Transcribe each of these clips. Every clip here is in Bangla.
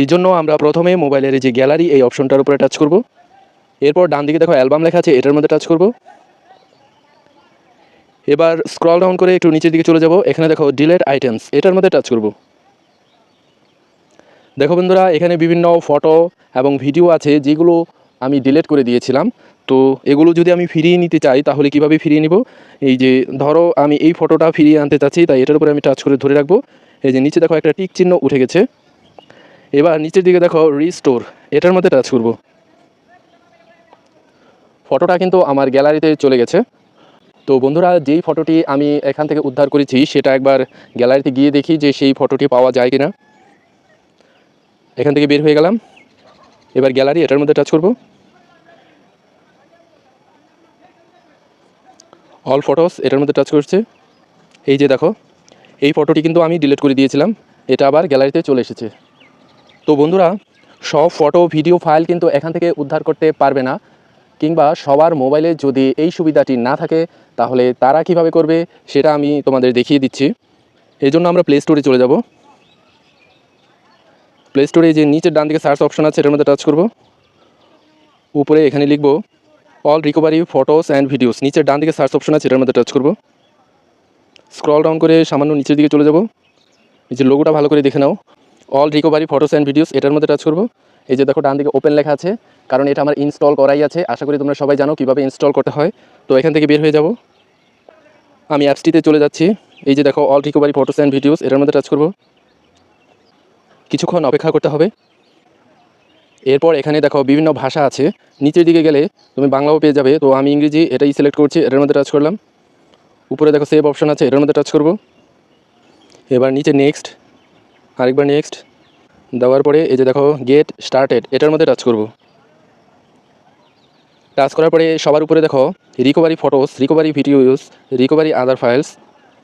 এই জন্য আমরা প্রথমে মোবাইলের যে গ্যালারি, এই অপশনটার উপরে টাচ করব। এরপর ডান দিকে দেখো অ্যালবাম লেখা আছে, এটার মধ্যে টাচ করব। এবার স্ক্রল ডাউন করে একটু নিচের দিকে চলে যাব, এখানে দেখো ডিলেট আইটেমস এটার মধ্যে টাচ করব। দেখো বন্ধুরা, এখানে বিভিন্ন ফটো এবং ভিডিও আছে, যেগুলো আমি ডিলিট করে দিয়েছিলাম। তো এগুলো যদি আমি ফিরিয়ে নিতে চাই, তাহলে কীভাবে ফিরিয়ে নিব? এই যে ধরো, আমি এই ফটোটা ফিরিয়ে আনতে চাচ্ছি, তাই এটার উপরে আমি টাচ করে ধরে রাখব। এই যে নিচে দেখো একটা টিক চিহ্ন উঠে গেছে। এবার নিচের দিকে দেখো রিস্টোর এটার মধ্যে টাচ করব। ফটোটা কিন্তু আমার গ্যালারিতে চলে গেছে। তো বন্ধুরা, যেই ফটোটি আমি এখান থেকে উদ্ধার করেছি, সেটা একবার গ্যালারিতে গিয়ে দেখি যে সেই ফটোটি পাওয়া যায় কিনা। এখান থেকে বের হয়ে গেলাম। এবার গ্যালারি এটার মধ্যে টাচ করব। অল ফটোস এটার মধ্যে টাচ করছে। এই যে দেখো, এই ফটোটি কিন্তু আমি ডিলিট করে দিয়েছিলাম। এটা আবার গ্যালারিতে চলে এসেছে। তো বন্ধুরা, সব ফটো ভিডিও ফাইল কিন্তু এখান থেকে উদ্ধার করতে পারবে না। কিংবা সবার মোবাইলে যদি এই সুবিধাটি না থাকে, তাহলে তারা কীভাবে করবে সেটা আমি তোমাদের দেখিয়ে দিচ্ছি। এই জন্য আমরা প্লে স্টোরে চলে যাব। প্লে স্টোরে যে নিচের ডান দিকে সার্চ অপশন আছে, এটার মধ্যে টাচ করব। উপরে এখানে লিখব all recovery photos and videos নিচের ডান দিকে সার্চ অপশন আছে, এটার মধ্যে টাচ করব। স্ক্রল ডাউন করে সামান্য নিচের দিকে চলে যাব। যে লোগোটা ভালো করে দেখে নাও। All recovery photos and videos এটার মধ্যে টাচ করব। এই যে দেখো, ডান দিকে ওপেন লেখা আছে, কারণ এটা আমার ইনস্টল করাই আছে। আশা করি তোমরা সবাই জানো কীভাবে ইনস্টল করতে হয়। তো এখান থেকে বের হয়ে যাব। আমি অ্যাপসটিতে চলে যাচ্ছি। এই যে দেখো all recovery photos and videos এটার মধ্যে টাচ করব। কিছুক্ষণ অপেক্ষা করতে হবে। এরপর এখানে দেখো, বিভিন্ন ভাষা আছে। নিচের দিকে গেলে তুমি বাংলাও পেয়ে যাবে। তো আমি ইংরেজি এটাই সিলেক্ট করছি, এটার মধ্যে টাচ করলাম। উপরে দেখো সেভ অপশন আছে, এটার মধ্যে টাচ করব। এবার নিচে নেক্সট আরেকবার নেক্সট দেওয়ার পরে এই যে দেখো গেট স্টার্টেড এটার মধ্যে টাচ করব। টাচ করার পরে সবার উপরে দেখো recovery photos recovery videos recovery other files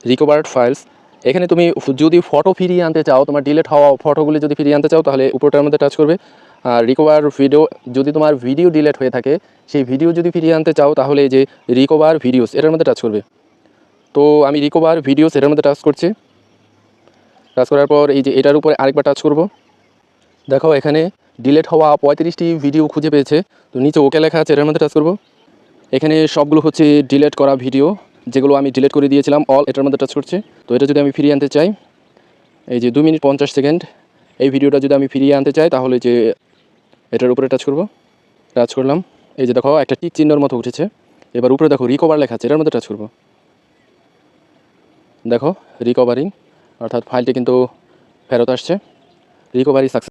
recovered files এখানে তুমি যদি ফটো ফিরিয়ে আনতে চাও, তোমার ডিলেট হওয়া ফটোগুলি যদি ফিরিয়ে আনতে চাও, তাহলে উপরটার মধ্যে টাচ করবে। আর রিকভার ভিডিও যদি তোমার ভিডিও ডিলেট হয়ে থাকে, সেই ভিডিও যদি ফিরিয়ে আনতে চাও, তাহলে এই যে রিকভার ভিডিওস এটার মধ্যে টাচ করবে। তো আমি রিকভার ভিডিওস এটার মধ্যে টাচ করছি। টাচ করার পর এই যে এটার উপরে আরেকবার টাচ করব। দেখো এখানে ডিলেট হওয়া পঁয়ত্রিশটি ভিডিও খুঁজে পেয়েছে। তো নিচে ওকে লেখা আছে, এটার মধ্যে টাচ করব। এখানে সবগুলো হচ্ছে ডিলেট করা ভিডিও যেগুলো আমি ডিলেট করে দিয়েছিলাম অল এটার মধ্যে টাচ করছে। তো এটা যদি আমি ফিরিয়ে আনতে চাই, এই যে দু মিনিট পঞ্চাশ সেকেন্ড এই ভিডিওটা যদি আমি ফিরিয়ে আনতে চাই, তাহলে যে এটার উপরে টাচ করব। টাচ করলাম। এই যে দেখো, একটা টিক চিহ্নর মতো উঠেছে। এবার উপরে দেখো রিকভার লেখা আছে, এটার মধ্যে টাচ করব। দেখো রিকভারিং অর্থাৎ ফাইলটি কিন্তু ফেরত আসছে। Recovery success